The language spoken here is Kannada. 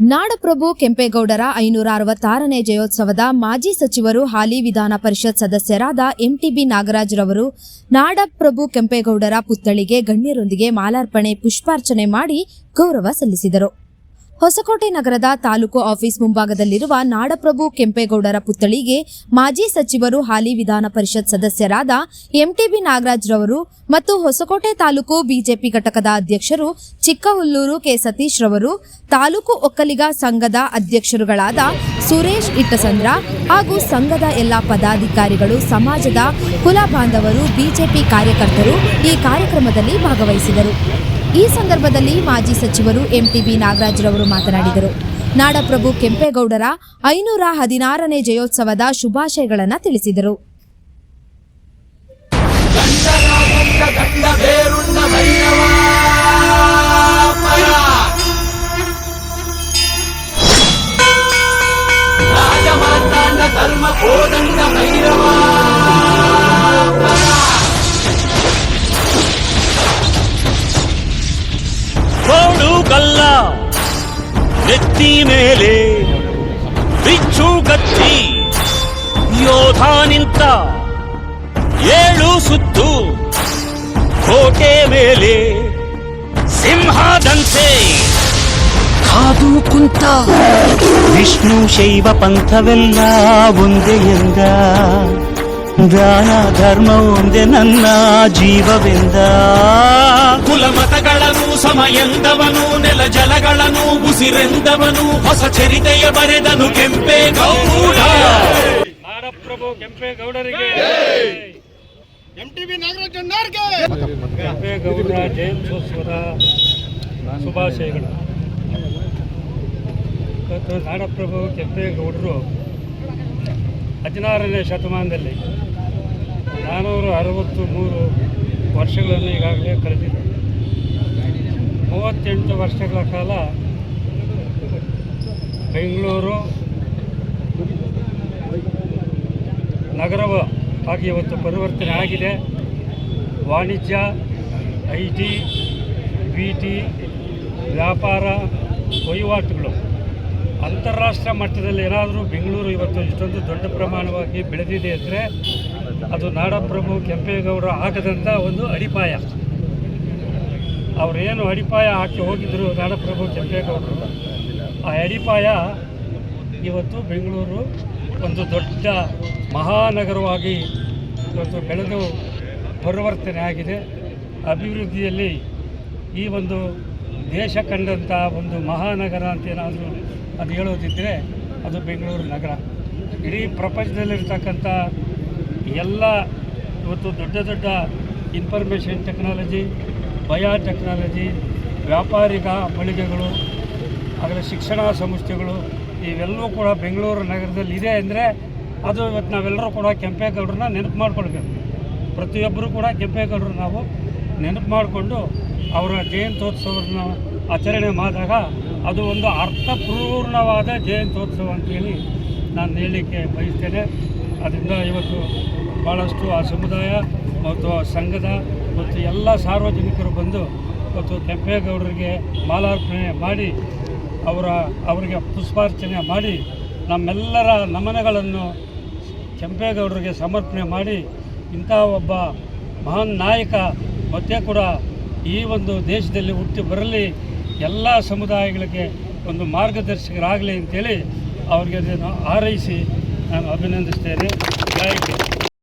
ನಾಡಪ್ರಭು ಕೆಂಪೇಗೌಡರ ಐನೂರ ಅರವತ್ತಾರನೇ ಜಯೋತ್ಸವದ ಮಾಜಿ ಸಚಿವರು ಹಾಲಿ ವಿಧಾನ ಪರಿಷತ್ ಸದಸ್ಯರಾದ ಎಂಟಿಬಿ ನಾಗರಾಜ್ರವರು ನಾಡಪ್ರಭು ಕೆಂಪೇಗೌಡರ ಪುತ್ಥಳಿಗೆ ಗಣ್ಯರೊಂದಿಗೆ ಮಾಲಾರ್ಪಣೆ, ಪುಷ್ಪಾರ್ಚನೆ ಮಾಡಿ ಗೌರವ ಸಲ್ಲಿಸಿದರು. ಹೊಸಕೋಟೆ ನಗರದ ತಾಲೂಕು ಆಫೀಸ್ ಮುಂಭಾಗದಲ್ಲಿರುವ ನಾಡಪ್ರಭು ಕೆಂಪೇಗೌಡರ ಪುತ್ಥಳಿಗೆ ಮಾಜಿ ಸಚಿವರು ಹಾಲಿ ವಿಧಾನ ಪರಿಷತ್ ಸದಸ್ಯರಾದ ಎಂಟಿಬಿ ನಾಗರಾಜ್ರವರು ಮತ್ತು ಹೊಸಕೋಟೆ ತಾಲೂಕು ಬಿಜೆಪಿ ಘಟಕದ ಅಧ್ಯಕ್ಷರು ಚಿಕ್ಕಹುಲ್ಲೂರು ಕೆ ಸತೀಶ್ ರವರು ತಾಲೂಕು ಒಕ್ಕಲಿಗ ಸಂಘದ ಅಧ್ಯಕ್ಷರುಗಳಾದ ಸುರೇಶ್ ಇಟ್ಟಸಂದ್ರ ಹಾಗೂ ಸಂಘದ ಎಲ್ಲ ಪದಾಧಿಕಾರಿಗಳು, ಸಮಾಜದ ಕುಲ ಬಾಂಧವರು, ಬಿಜೆಪಿ ಕಾರ್ಯಕರ್ತರು ಈ ಕಾರ್ಯಕ್ರಮದಲ್ಲಿ ಭಾಗವಹಿಸಿದರು. ಈ ಸಂದರ್ಭದಲ್ಲಿ ಮಾಜಿ ಸಚಿವರು ಎಂಟಿಬಿ ನಾಗರಾಜ್ರವರು ಮಾತನಾಡಿದರು. ನಾಡಪ್ರಭು ಕೆಂಪೇಗೌಡರ ಐನೂರ ಹದಿನಾರನೇ ಜಯೋತ್ಸವದ ಶುಭಾಶಯಗಳನ್ನು ತಿಳಿಸಿದರು. ಧರ್ಮ ನೆತ್ತಿ ಮೇಲೆ ಬಿಚ್ಚು ಗತ್ತಿ ಯೋಧ ನಿಂತ ಏಳು ಸುತ್ತು ಕೋಟೆ ಮೇಲೆ ಸಿಂಹದಂತೆ ಕಾದು ಕುಂತ ವಿಷ್ಣು ಶೈವ ಪಂಥವೆಲ್ಲ ಒಂದೇ ಎಂದ ದಾನ ಧರ್ಮ ಒಂದೇ ನನ್ನ ಜೀವವೆಂದ. ಕುಲಮತಗಳನ್ನು ಸಮಯಂದವನು ನೆಲ ಜಲಗಳನ್ನು ಉಸಿರೆಂದವನು ಹೊಸ ಚರಿತೆಯ ಬರೆದನು ಕೆಂಪೇಗೌಡ ನಾಡಪ್ರಭು ಕೆಂಪೇಗೌಡರಿಗೆ ಎಂಟಿವಿ ನಾಗರಾಜ್ ಅಣ್ಣಾರ್ಗೆ. ಕೆಂಪೇಗೌಡರ ಜಯಂತ್ಯೋತ್ಸವದ ಶುಭಾಶಯಗಳು. ನಾಡಪ್ರಭು ಕೆಂಪೇಗೌಡರು ಹದಿನಾರನೇ ಶತಮಾನದಲ್ಲಿ ನಾನ್ನೂರ ಅರವತ್ತು ಮೂರು ವರ್ಷಗಳನ್ನು ಈಗಾಗಲೇ ಕಳೆದಿದೆ. ಮೂವತ್ತೆಂಟು ವರ್ಷಗಳ ಕಾಲ ಬೆಂಗಳೂರು ನಗರವ ಆಗಿ ಇವತ್ತು ಪರಿವರ್ತನೆ ಆಗಿದೆ. ವಾಣಿಜ್ಯ, ಐ ಟಿ, ಬಿ ಟಿ, ವ್ಯಾಪಾರ, ವಹಿವಾಟುಗಳು ಅಂತಾರಾಷ್ಟ್ರ ಮಟ್ಟದಲ್ಲಿ ಏನಾದರೂ ಬೆಂಗಳೂರು ಇವತ್ತು ಇಷ್ಟೊಂದು ದೊಡ್ಡ ಪ್ರಮಾಣವಾಗಿ ಬೆಳೆದಿದೆ ಅಂದರೆ ಅದು ನಾಡಪ್ರಭು ಕೆಂಪೇಗೌಡ ಹಾಕದಂಥ ಒಂದು ಅಡಿಪಾಯ. ಅವರೇನು ಅಡಿಪಾಯ ಹಾಕಿ ಹೋಗಿದ್ದರು ನಾಡಪ್ರಭು ಕೆಂಪೇಗೌಡರು, ಆ ಅಡಿಪಾಯ ಇವತ್ತು ಬೆಂಗಳೂರು ಒಂದು ದೊಡ್ಡ ಮಹಾನಗರವಾಗಿ ಇವತ್ತು ಬೆಳೆದು ಪರಿವರ್ತನೆ ಆಗಿದೆ. ಅಭಿವೃದ್ಧಿಯಲ್ಲಿ ಈ ಒಂದು ದೇಶ ಕಂಡಂಥ ಒಂದು ಮಹಾನಗರ ಅಂತ ಏನಾದರೂ ಅದು ಹೇಳೋದಿದ್ದರೆ ಅದು ಬೆಂಗಳೂರು ನಗರ. ಇಡೀ ಪ್ರಪಂಚದಲ್ಲಿರ್ತಕ್ಕಂಥ ಎಲ್ಲ ಇವತ್ತು ದೊಡ್ಡ ದೊಡ್ಡ ಇನ್ಫಾರ್ಮೇಷನ್ ಟೆಕ್ನಾಲಜಿ ಬಯೋ ಟೆಕ್ನಾಲಜಿ ವ್ಯಾಪಾರಿಕ ಮಳಿಗೆಗಳು ಅದರ ಶಿಕ್ಷಣ ಸಂಸ್ಥೆಗಳು, ಇವೆಲ್ಲವೂ ಕೂಡ ಬೆಂಗಳೂರು ನಗರದಲ್ಲಿ ಇದೆ ಅಂದರೆ ಅದು ಇವತ್ತು ನಾವೆಲ್ಲರೂ ಕೂಡ ಕೆಂಪೇಗೌಡರನ್ನ ನೆನಪು ಮಾಡ್ಕೊಳ್ಬೇಕು. ಪ್ರತಿಯೊಬ್ಬರೂ ಕೂಡ ಕೆಂಪೇಗೌಡರು ನಾವು ನೆನಪು ಮಾಡಿಕೊಂಡು ಅವರ ಜಯಂತ್ಯೋತ್ಸವವನ್ನು ಆಚರಣೆ ಮಾಡಿದಾಗ ಅದು ಒಂದು ಅರ್ಥಪೂರ್ಣವಾದ ಜಯಂತ್ಯೋತ್ಸವ ಅಂತೇಳಿ ನಾನು ಹೇಳಲಿಕ್ಕೆ ಬಯಸ್ತೇನೆ. ಅದರಿಂದ ಇವತ್ತು ಭಾಳಷ್ಟು ಆ ಸಮುದಾಯ ಮತ್ತು ಆ ಸಂಘದ ಮತ್ತು ಎಲ್ಲ ಸಾರ್ವಜನಿಕರು ಬಂದು ಮತ್ತು ಕೆಂಪೇಗೌಡರಿಗೆ ಮಾಲಾರ್ಪಣೆ ಮಾಡಿ, ಅವರ, ಅವರಿಗೆ ಪುಷ್ಪಾರ್ಚನೆ ಮಾಡಿ, ನಮ್ಮೆಲ್ಲರ ನಮನಗಳನ್ನು ಕೆಂಪೇಗೌಡರಿಗೆ ಸಮರ್ಪಣೆ ಮಾಡಿ, ಇಂಥ ಒಬ್ಬ ಮಹಾನ್ ನಾಯಕ ಮತ್ತೆ ಕೂಡ ಈ ಒಂದು ದೇಶದಲ್ಲಿ ಹುಟ್ಟಿ ಬರಲಿ ಎಲ್ಲ ಸಮುದಾಯಗಳಿಗೆ ಒಂದು ಮಾರ್ಗದರ್ಶಕರಾಗಲಿ ಅಂತೇಳಿ ಅವರಿಗೆ ಅದನ್ನು ಹಾರೈಸಿ ನಾನು ಅಭಿನಂದಿಸ್ತೇನೆ ಜೈ.